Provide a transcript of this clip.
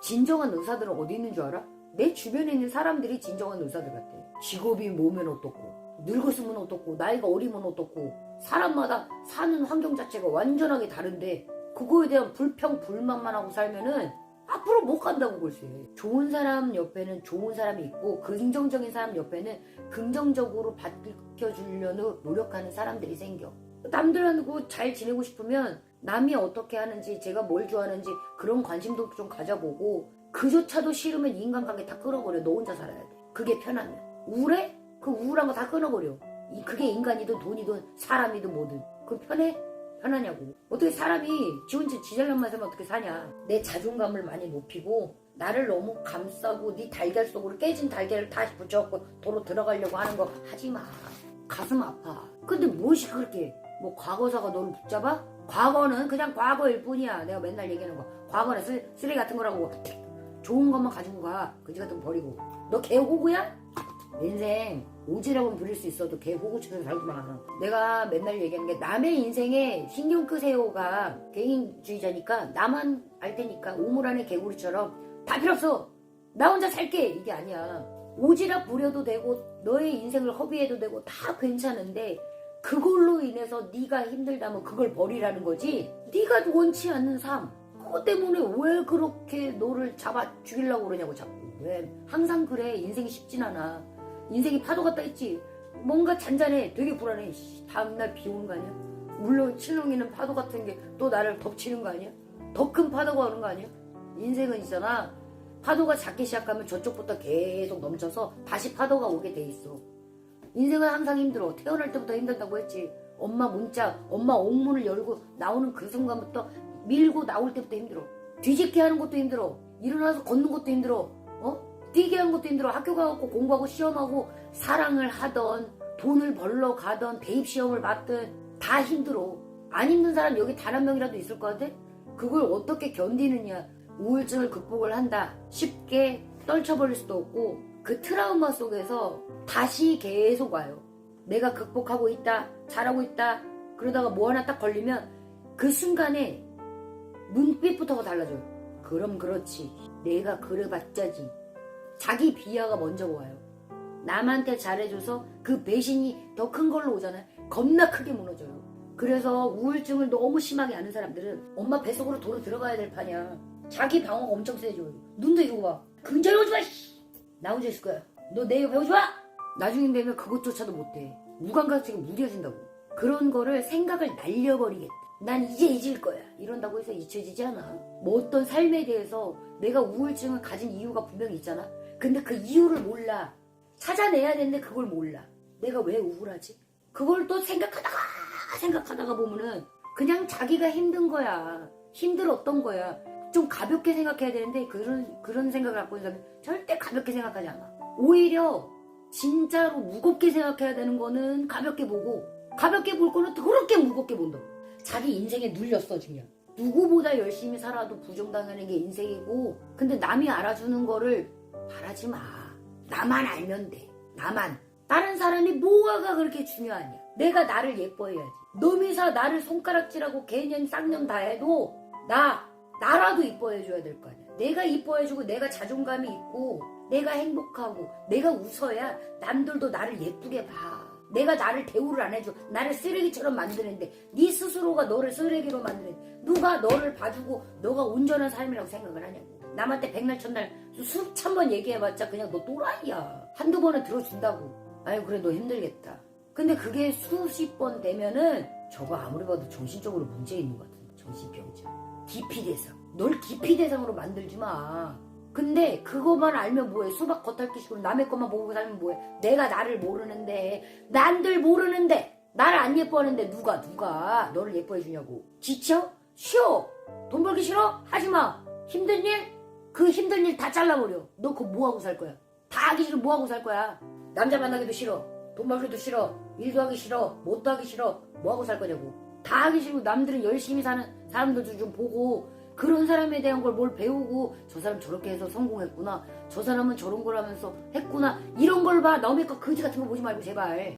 진정한 의사들은 어디 있는 줄 알아? 내 주변에 있는 사람들이 진정한 의사들 같아. 직업이 뭐면 어떻고, 늙었으면 어떻고, 나이가 어리면 어떻고, 사람마다 사는 환경 자체가 완전하게 다른데, 그거에 대한 불평, 불만만 하고 살면은 앞으로 못 간다고 글쎄. 좋은 사람 옆에는 좋은 사람이 있고, 긍정적인 사람 옆에는 긍정적으로 바뀌어주려는 노력하는 사람들이 생겨. 남들하고 잘 지내고 싶으면 남이 어떻게 하는지 제가 뭘 좋아하는지 그런 관심도 좀 가져보고 그조차도 싫으면 인간관계 다 끊어버려. 너 혼자 살아야 돼. 그게 편하면. 우울해? 그 우울한 거 다 끊어버려. 이- 그게 인간이든 돈이든 사람이든 뭐든. 그 편해? 편하냐고. 어떻게 사람이 지 혼자 지잘난만 살면 어떻게 사냐. 내 자존감을 많이 높이고 나를 너무 감싸고 네 달걀 속으로 깨진 달걀을 다시 붙여갖고 도로 들어가려고 하는 거 하지마. 가슴 아파. 근데 무엇이 그렇게 뭐 과거사가 너를 붙잡아? 과거는 그냥 과거일 뿐이야. 내가 맨날 얘기하는 거. 과거는 쓰, 쓰레기 같은 거라고. 좋은 것만 가지고 가. 그지 같은 거 버리고. 너 개호구야? 인생 오지라고 부릴 수 있어도 개 호구처럼 살지 마. 내가 맨날 얘기하는 게 남의 인생에 신경 끄세요가 개인주의자니까 나만 알 테니까 우물 안에 개구리처럼 다 필요 없어. 나 혼자 살게. 이게 아니야. 오지랖 부려도 되고 너의 인생을 허비해도 되고 다 괜찮은데 그걸로 인해서 네가 힘들다면 그걸 버리라는 거지? 네가 원치 않는 삶. 그것 때문에 왜 그렇게 너를 잡아 죽이려고 그러냐고 자꾸. 왜 항상 그래? 인생이 쉽진 않아. 인생이 파도 같다 했지. 뭔가 잔잔해. 되게 불안해. 씨, 다음날 비 오는 거 아니야? 물론 칠렁이는 파도 같은 게 또 나를 덮치는 거 아니야? 더 큰 파도가 오는 거 아니야? 인생은 있잖아. 파도가 작게 시작하면 저쪽부터 계속 넘쳐서 다시 파도가 오게 돼 있어 인생은 항상 힘들어. 태어날 때부터 힘들다고 했지. 엄마 문자, 엄마 옥문을 열고 나오는 그 순간부터 밀고 나올 때부터 힘들어. 뒤집게 하는 것도 힘들어. 일어나서 걷는 것도 힘들어. 어? 뛰게 하는 것도 힘들어. 학교 가고 공부하고 시험하고 사랑을 하던 돈을 벌러 가던 대입 시험을 봤든 다 힘들어. 안 힘든 사람 여기 단 한 명이라도 있을 것 같아? 그걸 어떻게 견디느냐. 우울증을 극복을 한다. 쉽게 떨쳐버릴 수도 없고 그 트라우마 속에서 다시 계속 와요. 내가 극복하고 있다, 잘하고 있다. 그러다가 뭐 하나 딱 걸리면 그 순간에 눈빛부터가 달라져요. 그럼 그렇지. 내가 그래봤자지. 자기 비하가 먼저 와요. 남한테 잘해줘서 그 배신이 더 큰 걸로 오잖아요. 겁나 크게 무너져요. 그래서 우울증을 너무 심하게 아는 사람들은 엄마 뱃속으로 도로 들어가야 될 판이야. 자기 방어가 엄청 세져요. 눈도 이러고 봐. 근처에 오지 마! 씨! 나 혼자 있을 거야. 너내 옆에 오지 마! 나중에 되면 그것조차도 못해. 무감각증이 무뎌진다고. 그런 거를 생각을 날려버리겠다. 난 이제 잊을 거야. 이런다고 해서 잊혀지지 않아. 뭐 어떤 삶에 대해서 내가 우울증을 가진 이유가 분명히 있잖아. 근데 그 이유를 몰라. 찾아내야 되는데 그걸 몰라. 내가 왜 우울하지? 그걸 또 생각하다가 생각하다가 보면은 그냥 자기가 힘든 거야. 힘들었던 거야. 좀 가볍게 생각해야 되는데 그런 그런 생각을 갖고 있는 사람은 절대 가볍게 생각하지 않아. 오히려 진짜로 무겁게 생각해야 되는 거는 가볍게 보고 가볍게 볼 거는 더럽게 무겁게 본다. 자기 인생에 눌렸어 지금. 누구보다 열심히 살아도 부정당하는 게 인생이고 근데 남이 알아주는 거를 바라지 마. 나만 알면 돼. 나만. 다른 사람이 뭐가 그렇게 중요하냐. 내가 나를 예뻐해야지. 놈이사 나를 손가락질하고 개년 쌍년 다 해도 나 나라도 이뻐해줘야 될 거 아니야. 내가 이뻐해주고 내가 자존감이 있고 내가 행복하고 내가 웃어야 남들도 나를 예쁘게 봐. 내가 나를 대우를 안 해줘. 나를 쓰레기처럼 만드는데 네 스스로가 너를 쓰레기로 만드는데 누가 너를 봐주고 너가 온전한 삶이라고 생각을 하냐고. 남한테 백날 첫날 수천 번 얘기해봤자 그냥 너 또라이야. 한두 번은 들어준다고. 아유 그래 너 힘들겠다. 근데 그게 수십 번 되면은 저거 아무리 봐도 정신적으로 문제 있는 것 같은 정신병자. 기피 대상. 널 기피 대상으로 만들지 마. 근데 그거만 알면 뭐해? 수박 겉핥기식으로 남의 것만 보고 살면 뭐해? 내가 나를 모르는데, 남들 모르는데, 나를 안 예뻐하는데 누가 누가 너를 예뻐해 주냐고. 지쳐? 쉬어. 돈 벌기 싫어? 하지 마. 힘든 일? 그 힘든 일 다 잘라버려. 너 그거 뭐 하고 살 거야? 다 하기 싫어. 뭐 하고 살 거야? 남자 만나기도 싫어. 돈 벌기도 싫어. 일도 하기 싫어. 못도 하기 싫어. 뭐 하고 살 거냐고. 다 하기 싫고 남들은 열심히 사는 사람들도 좀 보고 그런 사람에 대한 걸 뭘 배우고 저 사람 저렇게 해서 성공했구나. 저 사람은 저런 걸 하면서 했구나. 이런 걸 봐. 남의 거 거지 같은 거 보지 말고 제발